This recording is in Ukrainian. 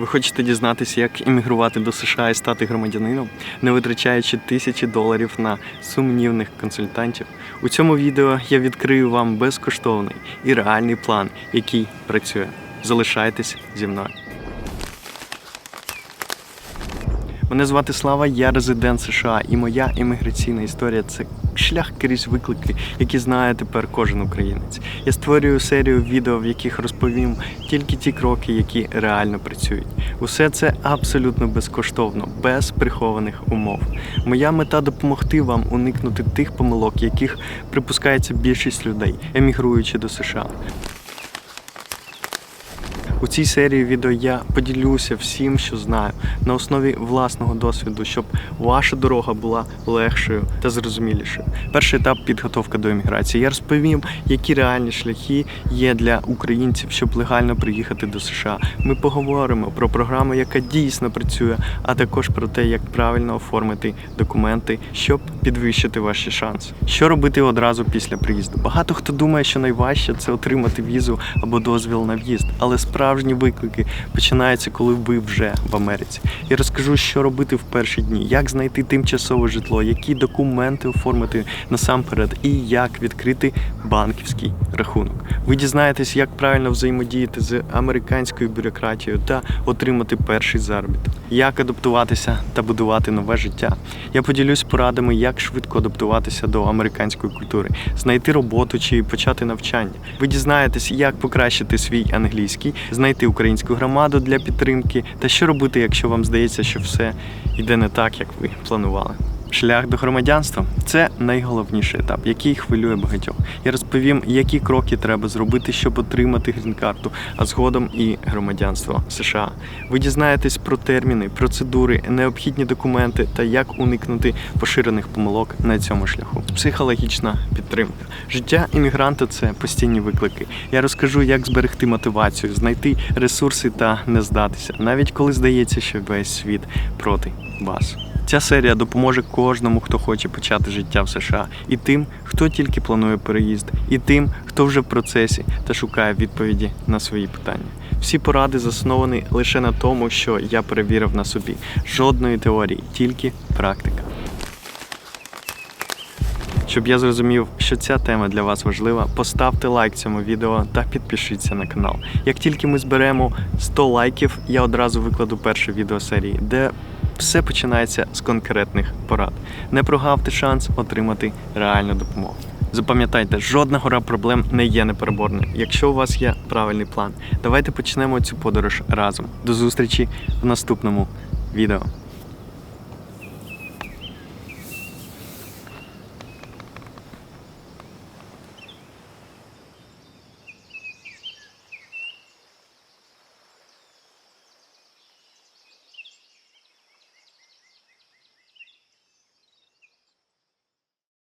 Ви хочете дізнатися, як іммігрувати до США і стати громадянином, не витрачаючи тисячі доларів на сумнівних консультантів? У цьому відео я відкрию вам безкоштовний і реальний план, який працює. Залишайтесь зі мною. Мене звати Слава, я резидент США, і моя імміграційна історія це шлях крізь виклики, які знає тепер кожен українець. Я створюю серію відео, в яких розповім тільки ті кроки, які реально працюють. Усе це абсолютно безкоштовно, без прихованих умов. Моя мета допомогти вам уникнути тих помилок, яких припускається більшість людей, емігруючи до США. У цій серії відео я поділюся всім, що знаю, на основі власного досвіду, щоб ваша дорога була легшою та зрозумілішою. Перший етап підготовка до еміграції. Я розповім, які реальні шляхи є для українців, щоб легально приїхати до США. Ми поговоримо про програму, яка дійсно працює, а також про те, як правильно оформити документи, щоб підвищити ваші шанси. Що робити одразу після приїзду? Багато хто думає, що найважче це отримати візу або дозвіл на в'їзд, але справжні виклики починаються, коли ви вже в Америці. Я розкажу, що робити в перші дні, як знайти тимчасове житло, які документи оформити насамперед, і як відкрити банківський рахунок. Ви дізнаєтесь, як правильно взаємодіяти з американською бюрократією та отримати перший заробіток, як адаптуватися та будувати нове життя. Я поділюсь порадами, як швидко адаптуватися до американської культури, знайти роботу чи почати навчання. Ви дізнаєтесь, як покращити свій англійський, знайти українську громаду для підтримки та що робити, якщо вам здається, що все йде не так, як ви планували. Шлях до громадянства це найголовніший етап, який хвилює багатьох. Я розповім, які кроки треба зробити, щоб отримати грін-карту, а згодом і громадянство США. Ви дізнаєтесь про терміни, процедури, необхідні документи та як уникнути поширених помилок на цьому шляху. Психологічна підтримка. Життя іммігранта це постійні виклики. Я розкажу, як зберегти мотивацію, знайти ресурси та не здатися, навіть коли здається, що весь світ проти вас. Ця серія допоможе кожному, хто хоче почати життя в США, і тим, хто тільки планує переїзд, і тим, хто вже в процесі та шукає відповіді на свої питання. Всі поради засновані лише на тому, що я перевірив на собі. Жодної теорії, тільки практика. Щоб я зрозумів, що ця тема для вас важлива, поставте лайк цьому відео та підпишіться на канал. Як тільки ми зберемо 100 лайків, я одразу викладу перше відео серії, де все починається з конкретних порад. Не прогавте шанс отримати реальну допомогу. Запам'ятайте, жодна гора проблем не є непереборною, якщо у вас є правильний план. Давайте почнемо цю подорож разом. До зустрічі в наступному відео.